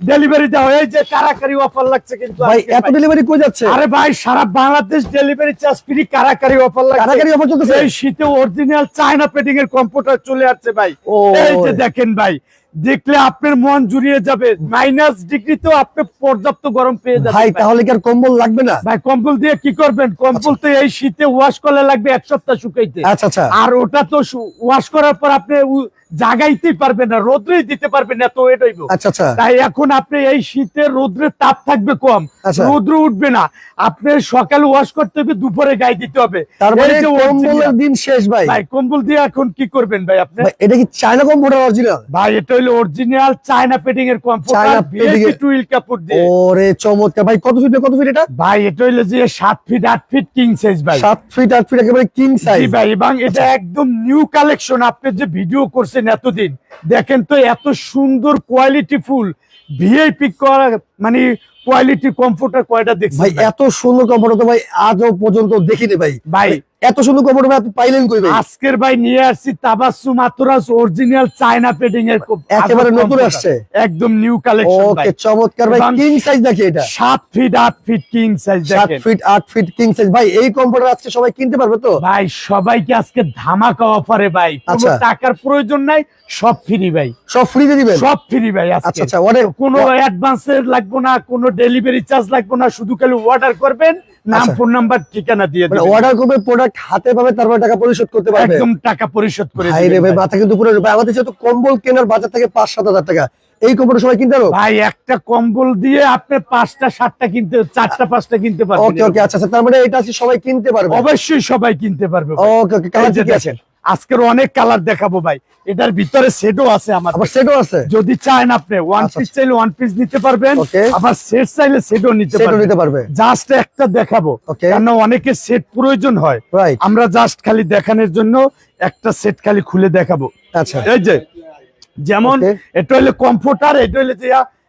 Delivery দেওয়া এই যে কারাকারি অফার লাগছে কিন্তু ভাই এত ডেলিভারি কই যাচ্ছে? আরে ভাই সারা বাংলাদেশ ডেলিভারি চার্জ ফ্রি কারাকারি অফার লাগছে। কারাকারি অফার চলতেছে? এই শীতে অরিজিনাল চায়না পেডিং এর কম্পিউটার চলে আসছে ভাই। এই যে দেখেন ভাই দেখলে আপনার মন জুড়িয়ে যাবে। মাইনাস ডিগ্রিতেও আপনি পর্যাপ্ত গরম পেয়ে যাবেন ভাই ভাই। তাহলে কি আর কম্বল লাগবে না? ভাই কম্বল দিয়ে কি করবেন? কম্বল তো এই শীতে ওয়াশ করলে লাগবে এক সপ্তাহ শুকাইতে। আচ্ছা আচ্ছা। আর ওটা তো ওয়াশ করার পর আপনি জাগাইতেই পারবেন না রোদ্রেই দিতে পারবেন না তো হইব। আচ্ছা আচ্ছা। তাই এখন আপনি এই শীতে রোদ্রের তাপ থাকবে কম আচ্ছা। রোদ্র উঠবে না। আপনি সকালে ওয়াশ করতে হবে দুপুরে গায়ে দিতে হবে। মানে কম্বলের দিন শেষ ভাই। ভাই কম্বল দিয়ে এখন কি করবেন ভাই আপনি? এটা কি চায়না কম্পিউটার অরিজিনাল ভাই এটা হলো অরিজিনাল চায়না পেডিং এর কম্পিউটার চায়না পেডিং এর- টুইল কাপড় দিয়ে। ওরে চমৎকার। ভাই কত ফিট কত ফিট এটা? ভাই এটা হলো যে সাত ফিট আট ফিট কিং সাইজ ভাই। সাত ফিট আট ফিট একেবারে কিং সাইজ ভাই এবং এটা একদম নিউ কালেকশন আপনি যে ভিডিও করছেন এতদিন। দেখেন তো এত সুন্দর কোয়ালিটি ফুল। ভিআইপি করা মানে কোয়ালিটি কম্পিউটার কয়টা দেখছি ভাই? এত সুন্দর কম্পিউটার তো ভাই আজও পর্যন্ত দেখিনি ভাই। ভাই এত সুন্দর কম্পিউটার ভাই আপনি পাইলেন কই ভাই? আজকের ভাই নিয়ে আসছি তাবাসু মাতুরাস অরিজিনাল চায়না পেডিং এর একেবারে নতুন আসছে। একদম নিউ কালেকশন ভাই। ওকে চমৎকার ভাই। কিং সাইজ নাকি এটা? সাত ফিট আট ফিট কিং সাইজ দেখেন। ফিট আট ফিট কিং সাইজ ভাই এই কম্পিউটার আজকে সবাই কিনতে পারবে তো? ভাই সবাইকে আজকে ধামাকা অফারে ভাই। কোনো আচ্ছা। টাকার প্রয়োজন নাই সব ফ্রি ভাই। সব ফ্রিতে দিবেন? সব ফ্রি ভাই আচ্ছা আজকে। আচ্ছা অর্ডার কোনো অ্যাডভান্সের লাগবে না কোনো ডেলিভারি চার্জ লাগবে না শুধু খালি অর্ডার করবেন নাম আচ্ছা। ফোন নাম্বার ঠিকানা দিয়ে মানে অর্ডার করবে প্রোডাক্ট হাতে পাবে তারপরে টাকা পরিশোধ করতে পারবে। একদম টাকা পরিশোধ করে ভাই রে ভাই। মাথা কিন্তু পুরো ভাই আমাদের যেহেতু কম্বল কেনার বাজার থেকে পাঁচ সাত হাজার টাকা এই কম্বল সবাই কিনতে পারো? ভাই একটা কম্বল দিয়ে আপনি পাঁচটা সাতটা কিনতে চারটা পাঁচটা কিনতে ওকে পারবেন ওকে আচ্ছা আচ্ছা তার মানে এটা আছে সবাই কিনতে পারবে। অবশ্যই সবাই কিনতে পারবে ওকে ওকে কালার কি আছে? আজকের অনেক কালার দেখাবো ভাই। এটার ভিতরে সেটও আছে আমার আবার সেটও আছে? যদি চান আপনি ওয়ান আচ্ছা, পিস চাইলে ওয়ান পিস নিতে পারবেন. আবার সেট চাইলে সেটও নিতে পারবেন। নিতে পারবে। জাস্ট একটা দেখাবো. কেন অনেকে সেট প্রয়োজন হয়। রাইট আমরা জাস্ট খালি দেখানোর জন্য একটা সেট খালি খুলে দেখাবো। আচ্ছা। এই যে যেমন এটা হলো কমফোর্টার এটা হলো যে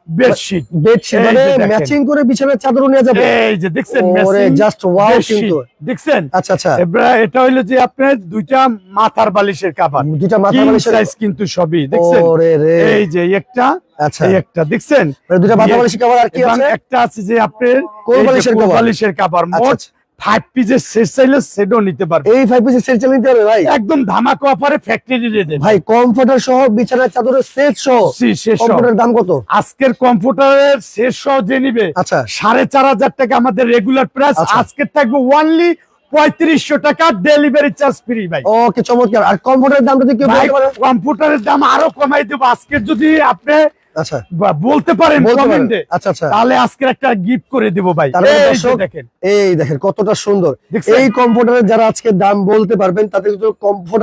বেডশিট বেডশিট মানে ম্যাচিং করে বিছানার চাদর নিয়ে যাবে। এই যে দেখছেন ম্যাচিং জাস্ট ওয়াও কিন্তু। দেখছেন? আচ্ছা আচ্ছা। এবার এটা হইল যে আপনার দুইটা মাথার বালিশের কাভার দুইটা মাথার বালিশের সাইজ কিন্তু সবই দেখছেন? ওরে রে। এই যে একটা আচ্ছা। এই একটা দেখছেন? মানে দুইটা মাথা ইয়ে- বালিশের কভার আর কি আছে? একটা আছে যে আপনার কোল বালিশের কাপড়। বালিশের কাভার আচ্ছা, মোট আচ্ছা। ফাইভ পিসের সেট চাইলে সেটও নিতে পারবে। এই ফাইভ পিসের সেট চালিয়ে নিতে হবে ভাই। একদম ধামাকা অফারে ফ্যাক্টরি রেটে ভাই কমফোর্টার সহ বিছানার চাদরের সেট সহ শেষ দাম কত? আজকের কম্পিউটারের শেষ সহ যে নিবে আচ্ছা। সাড়ে চার হাজার টাকা আমাদের রেগুলার প্রাইস আচ্ছা। আজকে থাকবে ওয়ানলি পঁয়ত্রিশশো টাকা ডেলিভারি চার্জ ফ্রি ভাই। ওকে চমৎকার। আর দাম যদি কেউ কম্পিউটারের দাম আরও কমাই দেবো। আজকে যদি আপনি আচ্ছা। বলতে পারেন কমেন্টে আচ্ছা আচ্ছা। তাহলে আজকের একটা গিফট করে দেবো ভাই। এই দেখেন। এই দেখেন কতটা সুন্দর। এই যারা আজকে দাম বলতে পারবেন তাদের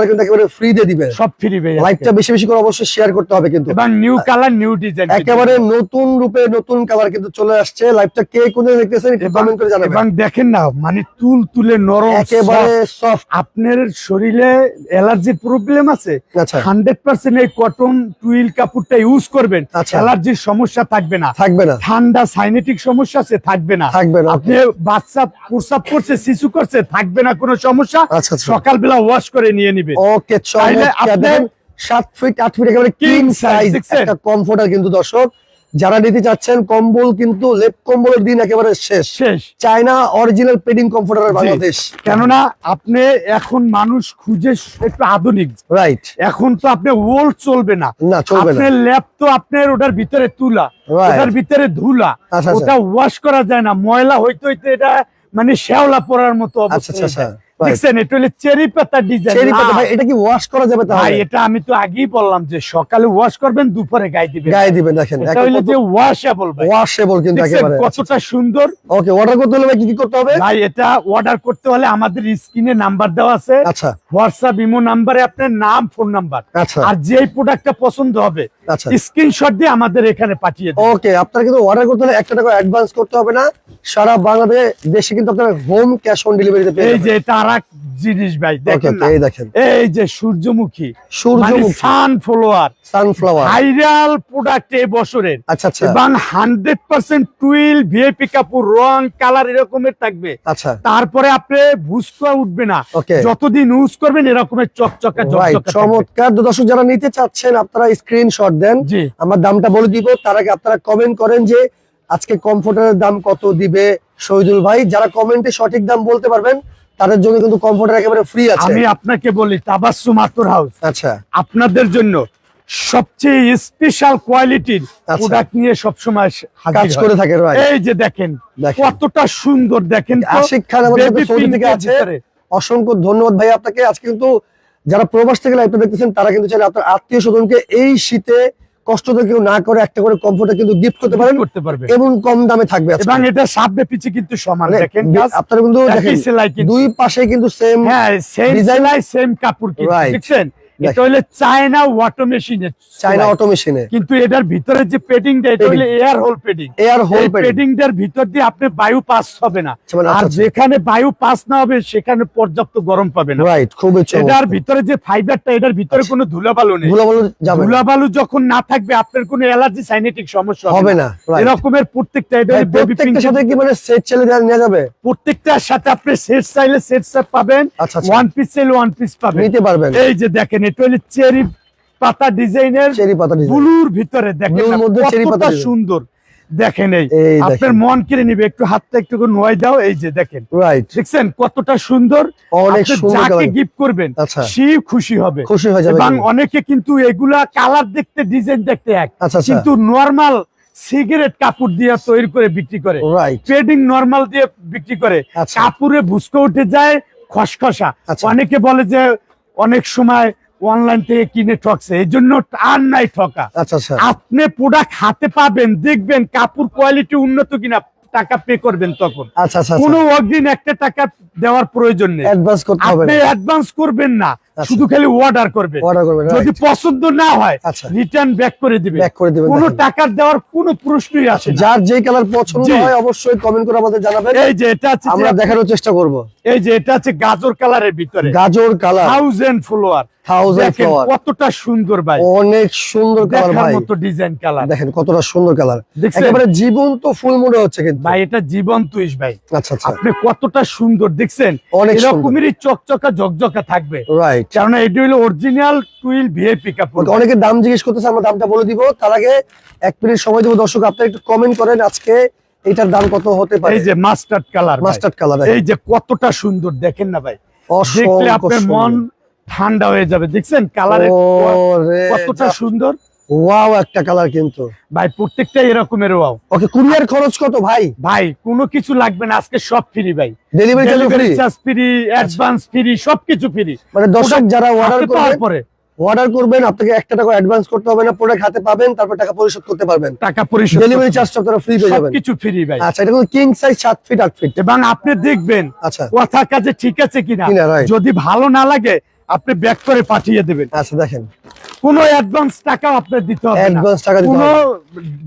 কিন্তু একেবারে ফ্রি দিয়ে দিবেন। সব ফ্রি ভাই আজকে। লাইভটা বেশি বেশি করে অবশ্যই শেয়ার করতে হবে কিন্তু। এবং নিউ কালার নিউ ডিজাইন একেবারে নতুন রূপে নতুন কালার কিন্তু চলে আসছে। লাইভটা কে কোন দেখতেছেন কমেন্ট করে জানাবেন। এবং দেখেন না মানে তুল তুলে নরম একেবারে। সফট আপনার শরীরে অ্যালার্জির প্রবলেম আছে। আচ্ছা। হান্ড্রেড পার্সেন্ট এই কটন টুইল কাপড়টা ইউজ করবেন। আচ্ছা। অ্যালার্জির সমস্যা থাকবে না। থাকবে না। ঠান্ডা সাইনেটিক সমস্যা আছে থাকবে না। থাকবে না। আপনি বাচ্চা প্রসাব করছে শিশু করছে থাকবে না কোনো সমস্যা। আচ্ছা বেলা সকালবেলা ওয়াশ করে নিয়ে নিবে। ওকে চলে আপনি- দেখেন সাত ফিট আট ফিট একেবারে কিং সাইজ একটা কমফোর্টার কিন্তু দর্শক যারা নিতে চাচ্ছেন কম্বল কিন্তু লেপ কম্বলের দিন একেবারে শেষ। শেষ। China original padding comforter Bangladesh. কেননা আপনি এখন মানুষ খুঁজে একটু আধুনিক। রাইট এখন তো আপনি ওল্ড চলবে না। না চলবে না। আপনার ল্যাপ তো আপনার ওটার ভিতরে তুলা ওটার ভিতরে ধুলা। আচ্ছা, আচ্ছা। ওটা ওয়াশ করা যায় না। ময়লা হইতে হইতে এটা মানে শ্যাওলা পড়ার মতো আচ্ছা অবস্থা আচ্ছা আচ্ছা। দেখছেন এটা হলে চেরি পাতা ডিজাইন চেরি পাতা ভাই এটা কি ওয়াশ করা যাবে ভাই তাহলে এটা আমি তো আগেই বললাম যে সকালে ওয়াশ করবেন দুপুরে গায়ে দিবেন। গায়ে দিবেন দেখেন এটা হইলে যে ওয়াশেবল ভাই। ওয়াশেবল কিন্তু একেবারে। কতটা সুন্দর। ওকে অর্ডার করতে হলে কি কি করতে হবে? ভাই এটা অর্ডার করতে হলে আমাদের স্ক্রিনে নাম্বার দেওয়া আছে। আচ্ছা। হোয়াটসঅ্যাপ ইমো নাম্বারে আপনার নাম ফোন নাম্বার আচ্ছা। আর যেই প্রোডাক্টটা পছন্দ হবে আচ্ছা। স্ক্রিনশট দিয়ে আমাদের এখানে পাঠিয়ে দেবেন। ওকে আপনার কিন্তু অর্ডার করতে হলে একটা টাকা অ্যাডভান্স করতে হবে না। সারা বাংলাদেশে দেশে কিন্তু আপনার হোম ক্যাশ অন ডেলিভারিতে পেয়ে এই যে এটা আর এক জিনিস ভাই দেখেন এই দেখেন। এই যে সূর্যমুখী সূর্যমুখী। সানফ্লাওয়ার সানফ্লাওয়ার ভাইরাল প্রোডাক্ট এই বছরের। আচ্ছা আচ্ছা। এবং হান্ড্রেড পার্সেন্ট টুইল ভিআইপি কাপড় রং কালার এরকমের থাকবে। আচ্ছা। তারপরে আপনি ভুসকা উঠবে না যতদিন ইউজ করবেন এরকমের চকচকা চকচকা চমৎকার। দর্শক যারা নিতে চাচ্ছেন আপনারা স্ক্রিনশট দেন। আমার দামটা বলে দিব। তার আগে আপনারা কমেন্ট করেন যে আজকে কমফোর্টারের দাম কত দিবে শহীদুল ভাই। যারা কমেন্টে সঠিক দাম বলতে পারবেন তাদের জন্য কিন্তু কমফোর্টার একেবারে ফ্রি আছে। আমি আপনাকে বলি তাবাসু মাতুর হাউস আচ্ছা। আপনাদের জন্য সবচেয়ে স্পেশাল কোয়ালিটির। প্রোডাক্ট নিয়ে সবসময় কাজ করে থাকে এই যে দেখেন। কতটা সুন্দর দেখেন অসংখ্য ধন্যবাদ ভাই আপনাকে। আজকে কিন্তু যারা প্রবাস থেকে লাইভটা দেখতেছেন তারা কিন্তু চাইলে আপনার আত্মীয় স্বজনকে এই শীতে কষ্ট তো কেউ না করে একটা করে কমফোর্টার কিন্তু গিফট করতে পারেন করতে পারবে। এবং কম দামে থাকবে এবং এটা সাপে পিছে কিন্তু সমান। মানে দেখেন আপনারা কিন্তু দেখেন দুই পাশে কিন্তু সেম হ্যাঁ সেম ডিজাইন সেম কাপড় কিন্তু. দেখছেন? এটা হলো চায়না ওয়াটার মেশিনের চাইনা অটো মেশিনে কিন্তু এটার ভিতরে যে এটা হলো air hole padding air hole ভিতর দিয়ে আপনি বায়ু পাস হবে না। আচ্ছা, মানে আর আচ্ছা, আচ্ছা। যেখানে বায়ু পাস না হবে সেখানে পর্যাপ্ত গরম পাবে না। রাইট খুবই এটার ভিতরে যে ফাইবারটা এটার ভিতরে কোনো ধুলাবালু নেই। ভুলা বলো যাবে ধুলাবালু যখন না থাকবে আপনার কোনো অ্যালার্জি সাইনেটিক সমস্যা হবে না। এরকমের প্রত্যেকটা এটা বেবি প্রত্যেকটার সাথে কি মানে সেট দেওয়া নেওয়া যাবে? প্রত্যেকটার সাথে আপনি সেট চাইলে সেট পাবেন। ওয়ান পিস চাইলে ওয়ান পিস পাবেন। নিতে পারবেন। এই যে দেখেন এটা হলো চেরি পাতা ডিজাইনের চেরি পাতা ব্লুর ভিতরে দেখেন কতটা সুন্দর দেখেন এই আপনার মন কেড়ে নিবে একটু হাতটা একটু নোয়াই দাও এই যে দেখেন। রাইট দেখছেন কতটা সুন্দর? অনেক যাকে গিফট করবেন আচ্ছা। সে খুশি হবে। খুশি হয়ে যাবে এবং অনেকে কিন্তু এগুলা কালার দেখতে ডিজাইন দেখতে এক। আচ্ছা আচ্ছা। কিন্তু নরমাল সিগারেট কাপড় দিয়ে তৈরি করে বিক্রি করে। ট্রেডিং নরমাল দিয়ে বিক্রি করে। কাপড়ে ভুসকে উঠে যায় খসখসা। অনেকে বলে যে অনেক সময় অনলাইন থেকে কিনে ঠকছে। এই জন্য আর নাই ঠকা। আচ্ছা আচ্ছা। আপনি প্রোডাক্ট হাতে পাবেন দেখবেন কাপড় কোয়ালিটি উন্নত কিনা টাকা পে করবেন তখন। আচ্ছা কোনো অগ্রিম একটা টাকা দেওয়ার প্রয়োজন নেই। আপনি অ্যাডভান্স করবেন না। শুধু খালি অর্ডার করবেন যদি পছন্দ না হয় আচ্ছা। রিটার্ন ব্যাক করে দিবেন ব্যাক করে দিবেন কোনো টাকার দেওয়ার কোনো প্রশ্নই আসে যার যে কালার পছন্দ হয় অবশ্যই কমেন্ট করে আমাদের জানাবেন। এই যে এটা আছে আমরা দেখানোর চেষ্টা করব। এই যে এটা আছে গাজর কালারের ভিতরে। গাজর কালার থাউজেন্ড ফলোয়ার থাউজেন্ড দেখেন কতটা সুন্দর ভাই। অনেক সুন্দর কালার দেখার ভাই। মতো ডিজাইন কালার দেখেন কতটা সুন্দর কালার দেখছেন? একেবারে জীবন্ত ফুল মনে হচ্ছে কিন্তু। ভাই এটা জীবন্ত ইস ভাই। আচ্ছা আচ্ছা। আপনি কতটা সুন্দর দেখছেন? অনেক সুন্দর। এরকমেরই চকচকা ঝকঝকা থাকবে। রাইট কারণ এটি হলো অরিজিনাল টুইল পিকআপ অনেকে দাম জিজ্ঞেস করতেছে আমরা দামটা বলে দিব। তার আগে এক মিনিট সময় দেবো। দর্শক আপনারা একটু কমেন্ট করেন আজকে এটার দাম কত হতে পারে। এই যে মাস্টার্ড কালার মাস্টার্ড কালার এই যে কতটা সুন্দর দেখেন না ভাই। দেখলে আপনার মন ঠান্ডা হয়ে যাবে। দেখছেন কালারের কতটা সুন্দর? ওয়াও একটা কালার কিন্তু। ভাই প্রত্যেকটা এরকমের ওয়াও ওকে কুরিয়ার খরচ কত ভাই? ভাই কোনো কিছু লাগবে না আজকে সব ফ্রি ভাই। Delivery charge free advance free সবকিছু ফ্রি মানে দর্শক যারা অর্ডার পাওয়ার পরে। অর্ডার করবেন আপনাকে একটা টাকা অ্যাডভান্স করতে হবে না প্রোডাক্ট হাতে পাবেন তারপর টাকা পরিশোধ করতে পারবেন। টাকা পরিশোধ ডেলিভারি চার্জটা আপনারা ফ্রি পেয়ে যাবেন। সবকিছু ফ্রি ভাই। আচ্ছা এটা কিন্তু কিং সাইজ সাত ফিট আট ফিট এবং আপনি দেখবেন আচ্ছা। কথা কাজে ঠিক আছে কিনা. যদি ভালো না লাগে আপনি ব্যাক করে পাঠিয়ে দেবেন। আচ্ছা দেখেন। কোনো অ্যাডভান্স টাকা আপনার দিতে হবে অ্যাডভান্স টাকা দিতে কোনো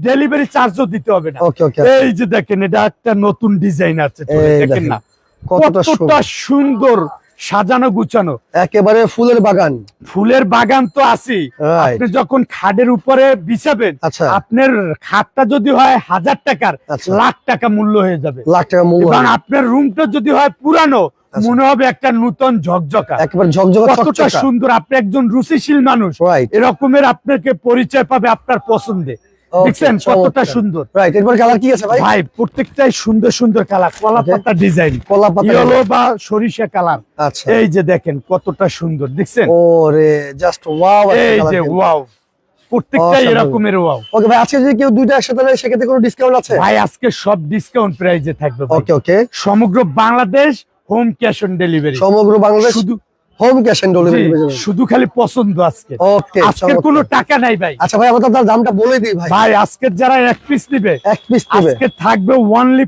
ডেলিভারি চার্জও দিতে হবে না। ওকে ওকে এই যে দেখেন এটা একটা নতুন ডিজাইন আছে। দেখেন না কতটা সুন্দর সাজানো গুছানো। একেবারে ফুলের বাগান। ফুলের বাগান তো আছি আপনি যখন খাটের উপরে বিছাবেন আচ্ছা। আপনার খাটটা যদি হয় হাজার টাকার আচ্ছা। লাখ টাকা মূল্য হয়ে যাবে। লাখ টাকা মূল্য এবং আপনার রুমটা যদি হয় পুরানো আচ্ছা। মনে হবে একটা নূতন ঝকঝকা। একেবারে ঝকঝকা কতটা সুন্দর আপনি একজন রুচিশীল মানুষ। এরকমের আপনাকে পরিচয় পাবে আপনার পছন্দে। দেখছেন কতটা সুন্দর। রাইট এরপর কালার কি আছে ভাই? ভাই প্রত্যেকটাই সুন্দর সুন্দর কালার কলা পাতা ডিজাইন কলা পাতা ইয়েলো বা সরিষা কালার আচ্ছা। এই যে দেখেন কতটা সুন্দর দেখছেন? ওরে জাস্ট ওয়াও এই যে ওয়াও প্রত্যেকটাই এরকমের ওয়াও ওকে ভাই আজকে যদি কেউ দুইটা একসাথে নেয় সেক্ষেত্রে কোনো ডিসকাউন্ট আছে? ভাই আজকে সব ডিসকাউন্ট প্রাইজে থাকবে ওকে ওকে সমগ্র Bangladesh home cash on delivery সমগ্র বাংলাদেশ শুধু হোম ক্যাশ অন ডেলিভারি শুধু খালি পছন্দ আজকে। ওকে আজকের কোনো টাকা নাই ভাই। আচ্ছা ভাই আমাদের দামটা বলে দিই ভাই। ভাই আজকের যারা এক পিস নিবে এক পিস নেবে। আজকে থাকবে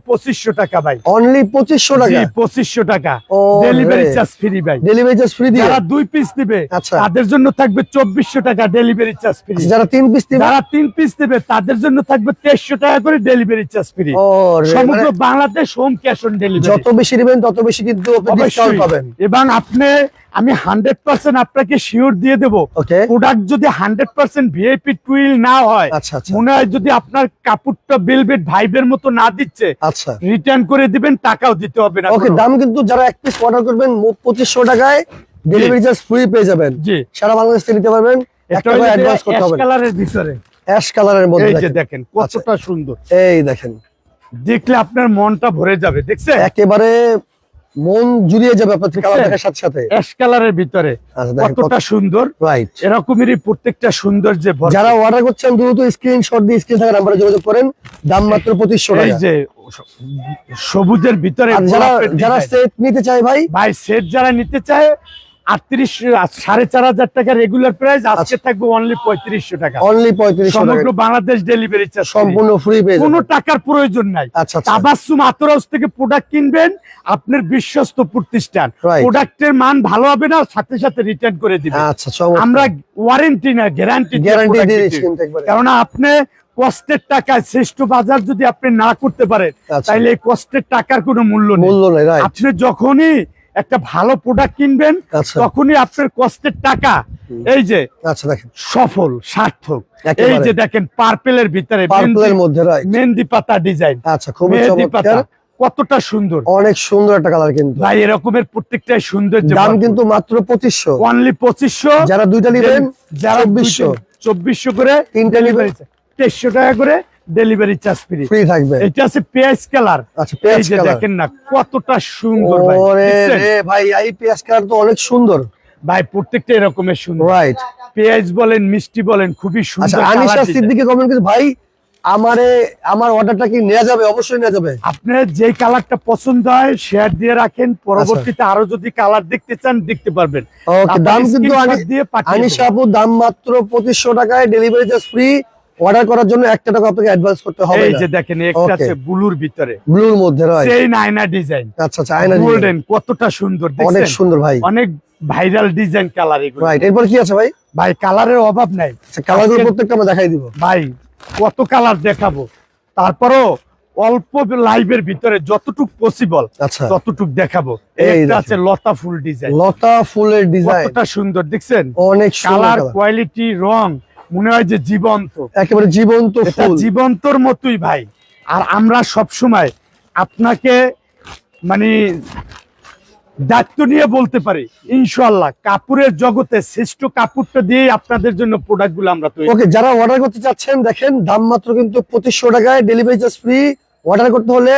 পঁচিশশো টাকা ভাই। অনলি জি টাকা? টাকা। ডেলিভারি চার্জ ফ্রি ভাই। ডেলিভারি চার্জ ফ্রি দিয়ে? যারা দুই পিস নিবে আচ্ছা। তাদের জন্য থাকবে চব্বিশশো টাকা ডেলিভারি চার্জ ফ্রি যারা তিন পিস নেবে? যারা তিন পিস নেবে তাদের জন্য থাকবে তেইশশো টাকা করে ডেলিভারি চার্জ ফ্রি সমগ্র Bangladesh home cash on delivery যত বেশি নেবেন তত বেশি কিন্তু ডিসকাউন্ট পাবেন। এবং আপনি আমি হান্ড্রেড পার্সেন্ট আপনাকে শিওর দিয়ে দেবো। ওকে প্রোডাক্ট যদি হান্ড্রেড পার্সেন্ট ভিআইপি টুইল না হয় আচ্ছা আচ্ছা। মনে হয় যদি আপনার কাপড়টা বেলভেট ভাইবের মতো না দিচ্ছে আচ্ছা। রিটার্ন করে দিবেন টাকাও দিতে হবে না ওকে দাম কিন্তু যারা এক পিস অর্ডার করবেন পঁচিশশো টাকায় ডেলিভারি চার্জ ফ্রি পেয়ে যাবেন। জি। সারা বাংলাদেশ থেকে নিতে পারবেন। একটা অ্যাডভান্স করতে হবে। কালারের ভিতরে। অ্যাশ কালারের মধ্যে এই যে দেখেন। দেখেন কতটা সুন্দর। এই দেখেন। দেখলে আপনার মনটা ভরে যাবে দেখছেন? একেবারে মন জুড়িয়ে যাবে আপনাদের কালার দেখার সাথে সাথে। অ্যাশ কালারের ভিতরে। আচ্ছা কতটা সুন্দর। রাইট এরকমেরই প্রত্যেকটা সুন্দর যে যারা অর্ডার করছেন দ্রুত স্ক্রিনশট দিয়ে স্ক্রিন থাকা নাম্বারে যোগাযোগ করেন। দাম মাত্র পঁচিশশো এই যে সবুজের ভিতরে যারা যারা। সেট নিতে চায় ভাই ভাই সেট যারা নিতে চায় আটত্রিশ সাড়ে চার হাজার টাকা রেগুলার প্রাইস আজকে আচ্ছা। থাকবে অনলি পঁয়ত্রিশশো টাকা। অনলি পঁয়ত্রিশশো সমগ্র বাংলাদেশ ডেলিভারি চার্জ সম্পূর্ণ ফ্রি পেয়ে কোনো টাকার প্রয়োজন নাই। আচ্ছা আচ্ছা। তাবাসুম আতরাউস থেকে প্রোডাক্ট কিনবেন আপনার বিশ্বস্ত প্রতিষ্ঠান. প্রোডাক্টের মান ভালো হবে না সাথে সাথে রিটার্ন করে দিবেন। আচ্ছা আমরা ওয়ারেন্টি না গ্যারান্টি গ্যারান্টি কেননা আপনি কষ্টের টাকায় শ্রেষ্ঠ বাজার যদি আপনি না করতে পারেন আচ্ছা। তাইলে এই কষ্টের টাকার কোনো মূল্য নেই। আপনি যখনই একটা ভালো প্রোডাক্ট কিনবেন আচ্ছা। তখনই আপনার কষ্টের টাকা। এই যে আচ্ছা দেখেন। সফল সার্থক। এই যে দেখেন পার্পেলের ভিতরে মেহেন্দি পাতা ডিজাইন আচ্ছা পাতা চমৎকার। কতটা সুন্দর। অনেক সুন্দর একটা কালার কিন্তু। ভাই এরকমের প্রত্যেকটাই সুন্দর দাম কিন্তু মাত্র পঁচিশশো। অনলি পঁচিশশো। যারা দুইটা নেবেন যারা চব্বিশশো। চব্বিশশো করে তিনটা নেবেন। তেইশশো টাকা করে ডেলিভারি চার্জ ফ্রি ফ্রি থাকবে। এটা আছে পেঁয়াজ কালার। আচ্ছা পেঁয়াজ কালার। দেখেন না কতটা সুন্দর ভাই ওরে রে ভাই এই পেঁয়াজ কালার তো অনেক সুন্দর। ভাই প্রত্যেকটা এরকমের সুন্দর। রাইট পেঁয়াজ বলেন মিষ্টি বলেন খুবই আচ্ছা সুন্দর Anisha colour design। Siddiqui comment করেছে ভাই আমারে আমার অর্ডারটা কি নেওয়া যাবে? অবশ্যই নেওয়া যাবে। আপনার যে কালারটা পছন্দ হয় শেয়ার দিয়ে রাখেন পরবর্তীতে আরও যদি কালার দেখতে চান দেখতে পারবেন। ওকে দাম কিন্তু আনিশা আপু দাম মাত্র পঁচিশশো টাকায় ডেলিভারি চার্জ ফ্রি অর্ডার করার জন্য একটা টাকা আপনাকে অ্যাডভান্স করতে হবে এই যে দেখেন একটা আছে ব্লুর ভিতরে। ব্লুর মধ্যে রাইট সেই নাইনা ডিজাইন আচ্ছা আচ্ছা আয়না গোল্ডেন কতটা সুন্দর অনেক সুন্দর ভাই। অনেক ভাইরাল ডিজাইন কালার এগুলো। রাইট এরপর কি আছে ভাই? ভাই কালারের অভাব নাই। আচ্ছা কালারগুলো আজকে- প্রত্যেকটা আমরা দেখাই দিব। ভাই কত কালার দেখাবো? তারপরও অল্প লাইভের ভিতরে যতটুক পসিবল আচ্ছা। ততটুক দেখাবো। এই আছে লতা ফুল ডিজাইন লতা ফুলের ডিজাইন কতটা সুন্দর দেখছেন? অনেক কালার কোয়ালিটি রং মনে হয় যে জীবন্ত। একেবারে জীবন্ত জীবন্তর মতোই ভাই। আর আমরা সব সময় আপনাকে মানে দায়িত্ব নিয়ে বলতে পারি ইনশাল্লাহ কাপড়ের জগতে শ্রেষ্ঠ কাপড়টা দিয়ে আপনাদের জন্য প্রোডাক্টগুলো আমরা তৈরি ওকে যারা অর্ডার করতে চাচ্ছেন দেখেন দাম মাত্র কিন্তু পঁচিশশো টাকায় ডেলিভারি চার্জ ফ্রি অর্ডার করতে হলে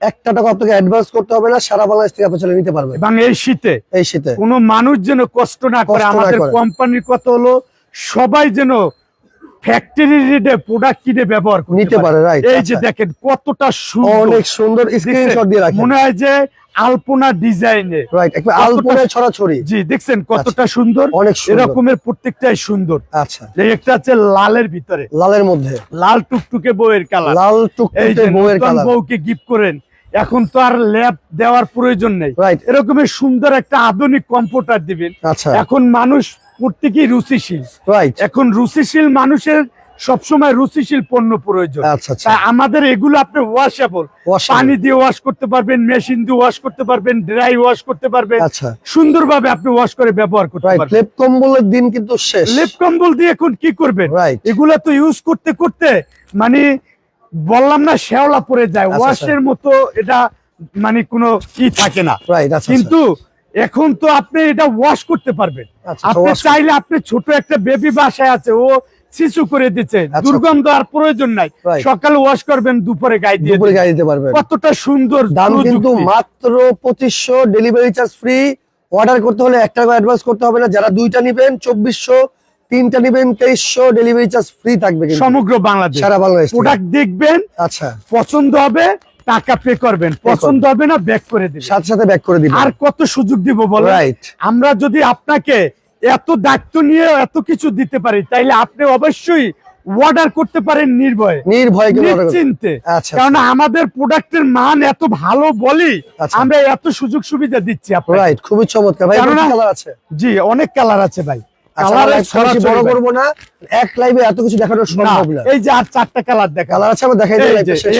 একটা টাকা আপনাকে অ্যাডভান্স করতে হবে না সারা বাংলাদেশ থেকে আপনি চলে নিতে পারবেন। এবং এই শীতে এই শীতে। কোনো মানুষ যেন কষ্ট না করে আমাদের কোম্পানির কথা হলো সবাই যেন ফ্যাক্টরি রেটে প্রোডাক্ট কিনে ব্যবহার নিতে পারে। রাইট এই যে দেখেন কতটা সুন্দর। অনেক সুন্দর স্ক্রিনশট দিয়ে রাখেন। মনে হয় যে আলপনা ডিজাইনে। রাইট একবার কতটা- আলপনায় ছড়াছড়ি। জি দেখছেন কতটা সুন্দর। অনেক এরকমের প্রত্যেকটাই সুন্দর। আচ্ছা। এই একটা আছে লালের ভিতরে। লালের মধ্যে। লাল টুকটুকে বউয়ের কালার। লাল এই টুকটুকে বউয়ের কালার। বউকে গিফট করেন এখন তো আর ল্যাব দেওয়ার প্রয়োজন নেই। রাইট এরকমের সুন্দর একটা আধুনিক কম্পিউটার দিবেন। আচ্ছা। এখন মানুষ প্রত্যেকেই রুচিশীল। রাইট এখন রুচিশীল মানুষের সবসময় রুচিশীল পণ্য প্রয়োজন। আচ্ছা আচ্ছা। আমাদের এগুলো আপনি ওয়াশেবল। পানি দিয়ে ওয়াশ করতে পারবেন মেশিন দিয়ে ওয়াশ করতে পারবেন ড্রাই ওয়াশ করতে পারবেন। আচ্ছা। সুন্দরভাবে আপনি ওয়াশ করে ব্যবহার করতে রাইট পারবেন। লেপ কম্বলের দিন কিন্তু শেষ। লেপ কম্বল দিয়ে এখন কি করবেন? এগুলা তো ইউজ করতে করতে মানে বললাম না শ্যাওলা পরে যায়। ওয়াশের মতো এটা মানে কোনো কি থাকে না। রাইট কিন্তু এখন তো আপনি এটা ওয়াশ করতে পারবেন। আচ্ছা আপনি চাইলে আপনি ছোট একটা বেবি বাসায় আছে ও শিশু করে দিচ্ছে। আচ্ছা। দুর্গন্ধ আর প্রয়োজন নাই. সকালে ওয়াশ করবেন দুপুরে গায়ে দিয়ে দুপুরে। গাড়ি দিতে পারবেন। কতটা সুন্দর দাম কিন্তু মাত্র পঁচিশশো ডেলিভারি চার্জ ফ্রি অর্ডার করতে হলে এক টাকা অ্যাডভান্স করতে হবে না। যারা দুইটা নিবেন চব্বিশশো তিনটা নেবেন তেইশশো ডেলিভারি চার্জ ফ্রি থাকবে কিন্তু। সমগ্র বাংলাদেশ। সারা বাংলাদেশ। প্রোডাক্ট দেখবেন আচ্ছা। পছন্দ হবে টাকা পে করবেন পছন্দ হবে না ব্যাক করে দিবেন। সাথে সাথে ব্যাক করে দিবেন। আর কত সুযোগ দিব বলেন? রাইট আমরা যদি আপনাকে এত দায়িত্ব নিয়ে এত কিছু দিতে পারি তাইলে আপনি অবশ্যই অর্ডার করতে পারেন নির্ভয়ে। নির্ভয় নিশ্চিন্তে। আচ্ছা কারণ আমাদের প্রোডাক্টের মান এত ভালো বলি আচ্ছা। আমরা এত সুযোগ সুবিধা দিচ্ছি রাইট খুবই চমৎকার। ভাই কালার আছে। জি অনেক কালার আছে ভাই। কালারের live টা বেশি বড় করব না। এক লাইভে এত কিছু দেখানো সম্ভব না। এই যে আর চারটা কালার দেখা কালার আছে আমরা দেখাই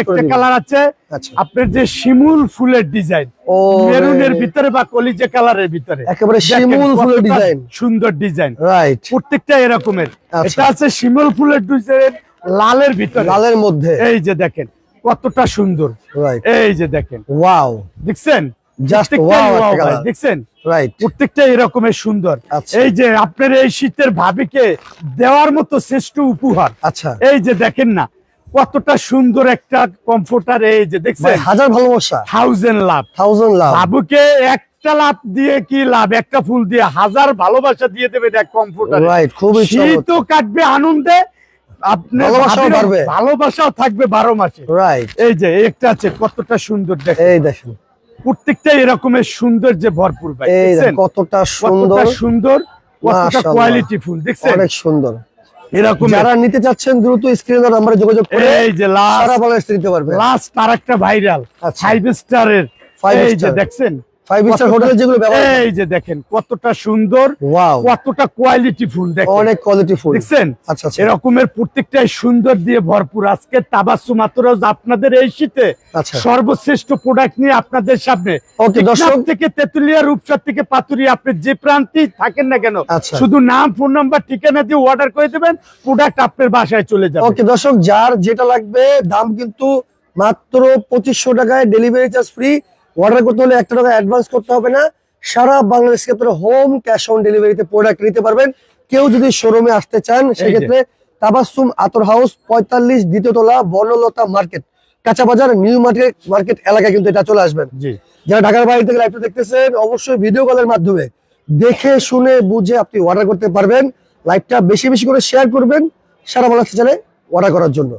একটা কালার আচ্ছা। আপনার যে শিমুল ফুলের ডিজাইন মেরুনের ভিতরে বা কলিজে কালারের ভিতরে। একেবারে শিমুল ফুলের ডিজাইন সুন্দর ডিজাইন রাইট প্রত্যেকটা এরকমের। আচ্ছা। এটা আছে শিমুল ফুলের ডিজাইন লালের ভিতরে। লালের মধ্যে। এই যে দেখেন কতটা সুন্দর। এই যে দেখেন। ওয়াও দেখছেন? দেখছেন? রাইট প্রত্যেকটা এরকমের সুন্দর। আচ্ছা। এই যে আপনার এই শীতের ভাবিকে দেওয়ার মতো শ্রেষ্ঠ উপহার। আচ্ছা। এই যে দেখেন না কতটা সুন্দর একটা কমফোর্টার এই যে দেখছেন? হাজার ভালোবাসা। থাউজেন্ড লাভ থাউজেন্ড লাভ বাবুকে একটা লাভ দিয়ে কি লাভ? একটা ফুল দিয়ে হাজার ভালোবাসা দিয়ে দেবে এক কমফোর্টার রাইট খুবই শীতও কাটবে আনন্দে আপনার ভালোবাসাও ভালোবাসাও থাকবে বারো মাসে। রাইট এই যে একটা আছে কতটা সুন্দর দেখেন। এই দেখেন। প্রত্যেকটা এরকমের সুন্দর যে ভরপুর ভাই কতটা সুন্দর। সুন্দর কতটা কোয়ালিটি ফুল দেখছেন? অনেক সুন্দর। এরকম যারা নিতে চাচ্ছেন দ্রুত স্ক্রিন নাম্বারে যোগাযোগ করে এই যে সারা লাস্ট বাংলাদেশ নিতে পারবে। লাস্ট আর একটা ভাইরাল। ফাইভ স্টারের এই যে দেখছেন? ফাইভ স্টার কতটা- হোটেলে যেগুলো এই যে দেখেন কতটা সুন্দর ওয়াও কতটা কোয়ালিটি ফুল দেখেন। অনেক কোয়ালিটি ফুল। দেখছেন? আচ্ছা আচ্ছা। এরকমের প্রত্যেকটাই সুন্দর দিয়ে ভরপুর। আজকে তাবাসু মাত্র আপনাদের এই শীতে আচ্ছা। সর্বশ্রেষ্ঠ প্রোডাক্ট নিয়ে আপনাদের সামনে। ওকে দর্শক থেকে তেতুলিয়া রূপসা থেকে পাতুরিয়া আপনি যে প্রান্তেই থাকেন না কেন আচ্ছা। শুধু নাম ফোন নাম্বার ঠিকানা দিয়ে অর্ডার করে দেবেন প্রোডাক্ট আপনার বাসায় চলে যাবে। ওকে দর্শক যার যেটা লাগবে দাম কিন্তু মাত্র পঁচিশশো টাকায় ডেলিভারি চার্জ ফ্রি অর্ডার করতে হলে একটা টাকা অ্যাডভান্স করতে হবে না। সারা বাংলাদেশকে আপনারা হোম ক্যাশ অন ডেলিভারিতে প্রোডাক্ট নিতে পারবেন। কেউ যদি শোরুমে আসতে চান সেক্ষেত্রে তাবাসুম আতর হাউস পঁয়তাল্লিশ দ্বিতীয় তলা বনলতা মার্কেট কাঁচা বাজার নিউ মার্কেট মার্কেট এলাকায় কিন্তু এটা চলে আসবেন যারা ঢাকার বাইরে থেকে লাইভটা দেখতেছেন অবশ্যই ভিডিও কলের মাধ্যমে দেখে শুনে বুঝে আপনি অর্ডার করতে পারবেন। লাইভটা বেশি বেশি করে শেয়ার করবেন সারা বাংলাদেশ চ্যানেলে অর্ডার করার জন্য।